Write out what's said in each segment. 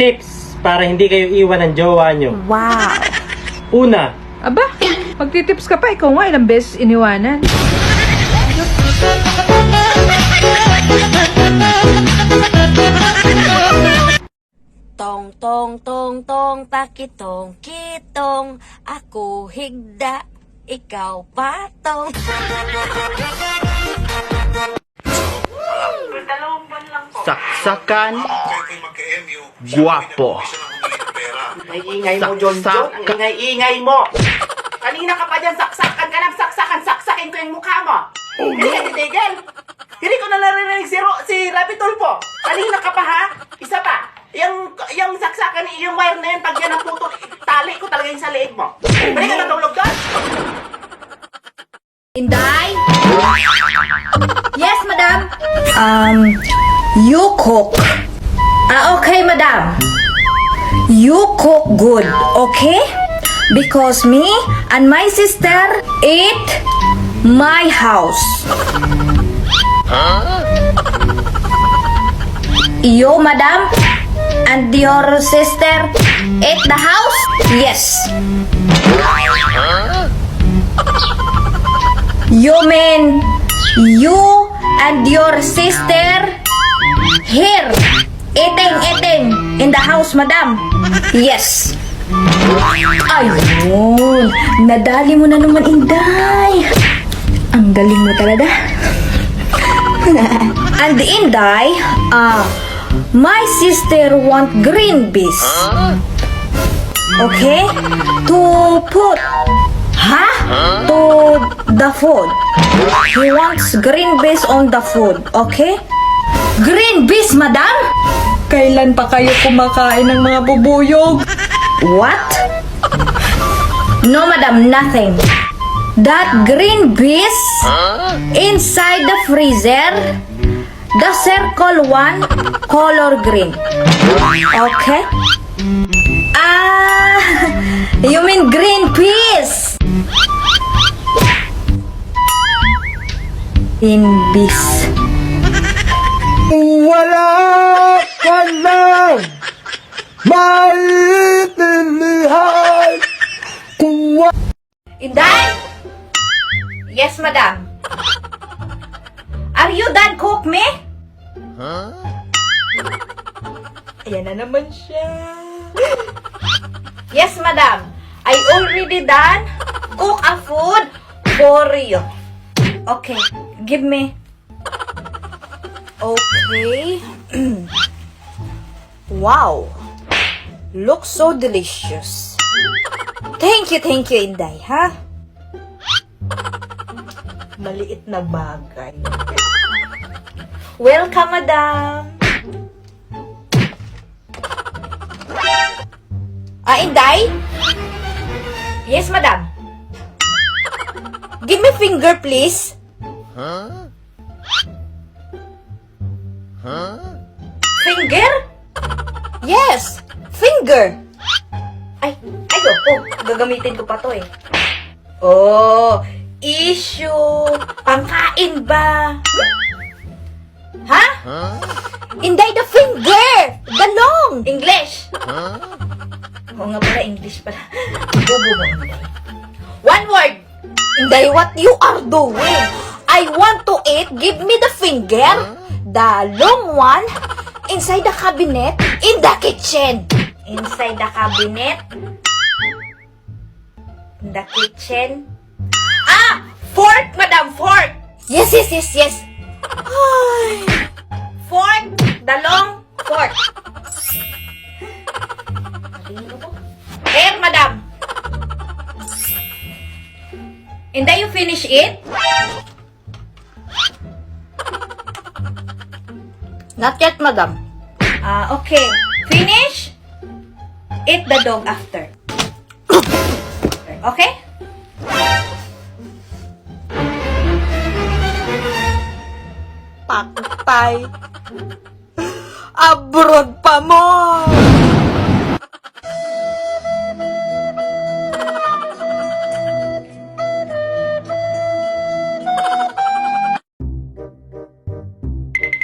Tips para hindi kayo iwan ng jowa nyo. Wow! Una, Aba, magtitips ka pa, ikaw nga ilang beses iniwanan. Tong tong tong tong takitong kitong ako higda ikaw patong Saksakan, guwapo. Ay, ingay mo, John John. Ang ingay-ingay mo. Kanina ka pa dyan, saksakan ka ng saksakan. Saksakin ko yung mukha mo. Hindi ka titigil. Hindi ko na narinig si, Ro, si Rapi Tulfo. Kanina ka pa, ha? Isa pa. Yung, yung saksakan, yung wire na yun, pag yan ang putol, tali ko talaga yung sa leeg mo. Pwede ka natulog doon? Inday? Yes, madam. Um, you cook. Ah, okay, madam. You cook good, okay? Because me and my sister eat my house. You, madam, and your sister eat the house? Yes. You mean you and your sister here eating eating in the house, madam? Yes. Ayun, nadali mo na naman, Inday. Ang galing mo talaga. and the Inday, ah, my sister want green beans. Okay? To put Ha? To the food. He wants green beans on the food, okay? Green beans, madam? Kailan pa kayo kumakain ng mga bubuyog? What? No, madam, nothing. That green beans inside the freezer, the circle one, color green. Okay? Ah, you mean green peas? Green beans. Ka lang maintindihan kung wa- Inday? Yes, madam. Are you done cook me? Ayan na naman siya. Yes, madam. I already done cook a food for you. Okay, give me. Okay. wow. Looks so delicious. Thank you, thank you, Inday, ha? Maliit na bagay. Welcome, madam. Ah, Inday? Yes, madam. Give me finger, please. Finger? Yes, finger. Ay, ayoko. Gagamitin ko pa to eh. Oh, issue. Pangkain ba? Ha? Inday the finger! The long! English! Oo nga pala, English pala. Bobo mo. One word! Inday, what you are doing? I want to eat, give me the finger, the long one, inside the cabinet, in the kitchen. Inside the cabinet, in the kitchen. Ah! Fork, madam, fork! Yes, yes, yes, yes. Ay. Fork, the long fork. Here, madam. And then you finish it? Not yet, madam. Ah, okay. Finish? Eat the dog after. Okay? Paktay. Abroad pa mo!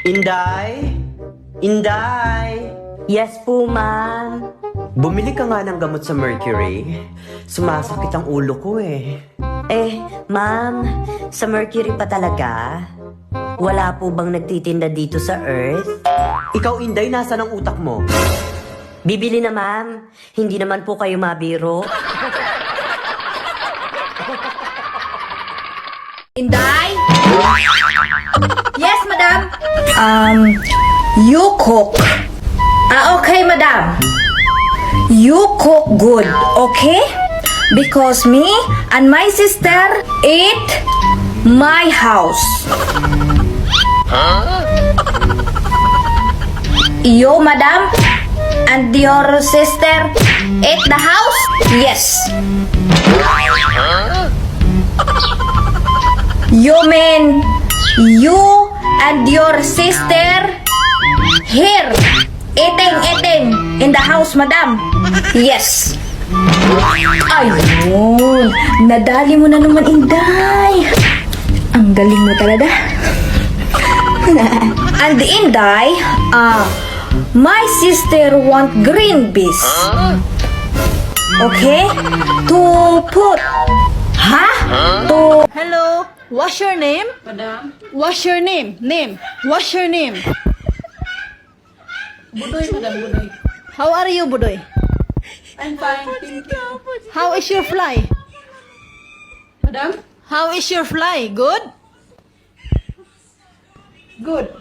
Inday, Inday, Yes po, ma'am. Bumili ka nga ng gamot sa Mercury. Sumasakit ang ulo ko eh. Eh, ma'am, sa Mercury pa talaga? Wala po bang nagtitinda dito sa Earth? Ikaw, Inday, nasa ng utak mo? Bibili na, ma'am. Hindi naman po kayo mabiro. Inday? Um, you cook. Ah, okay, madam. You cook good, okay? Because me and my sister eat my house. You, madam, and your sister eat the house? Yes. You mean you and your sister here eating eating in the house, madam? Yes. Ayun, nadali mo na naman, Inday. Ang galing mo talaga. and Inday, ah, my sister want green beans. Okay? To put, ha? To Hello, what's your name? Madam. What's your name? Name. What's your name? Budoy, Madam Budoy. How are you, Budoy? I'm fine, thank you. How is your fly? Madam? How is your fly? Good? Good.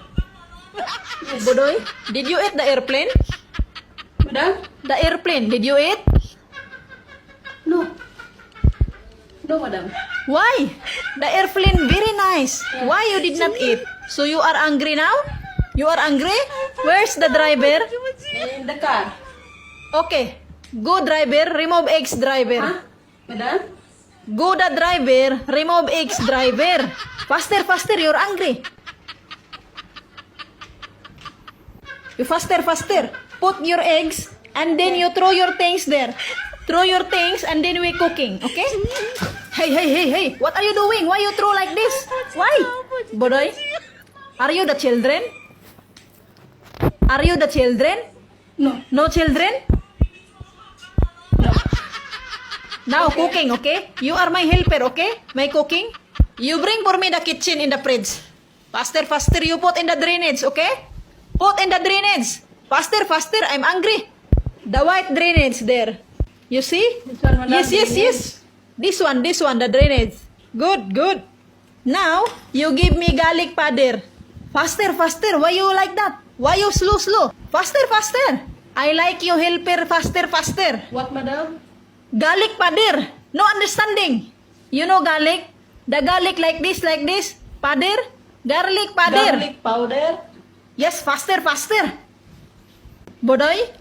Budoy, did you eat the airplane? Madam? The airplane, did you eat? No. No, madam. Why? The airplane very nice. Why you did not eat? So you are angry now? You are angry? Where's the driver? In the car. Okay. Go driver, remove X driver. Huh? Madam? Go the driver, remove X driver. Faster, faster, you're angry. You faster, faster. Put your eggs and then you throw your things there. Throw your things and then we cooking, okay? Hey, hey, hey, hey. What are you doing? Why you throw like this? Why? Bodoy? Are you the children? Are you the children? No. No children? No. Now cooking, okay? You are my helper, okay? My cooking. You bring for me the kitchen in the fridge. Faster, faster, you put in the drainage, okay? Put in the drainage. Faster, faster, I'm angry. The white drainage there. You see? yes, yes, yes. This one, this one, the drainage. Good, good. Now, you give me garlic powder. Faster, faster. Why you like that? Why you slow, slow? Faster, faster. I like you helper faster, faster. What, madam? Garlic powder. No understanding. You know garlic? The garlic like this, like this. Powder? Garlic powder. Garlic powder. Yes, faster, faster. Bodoy,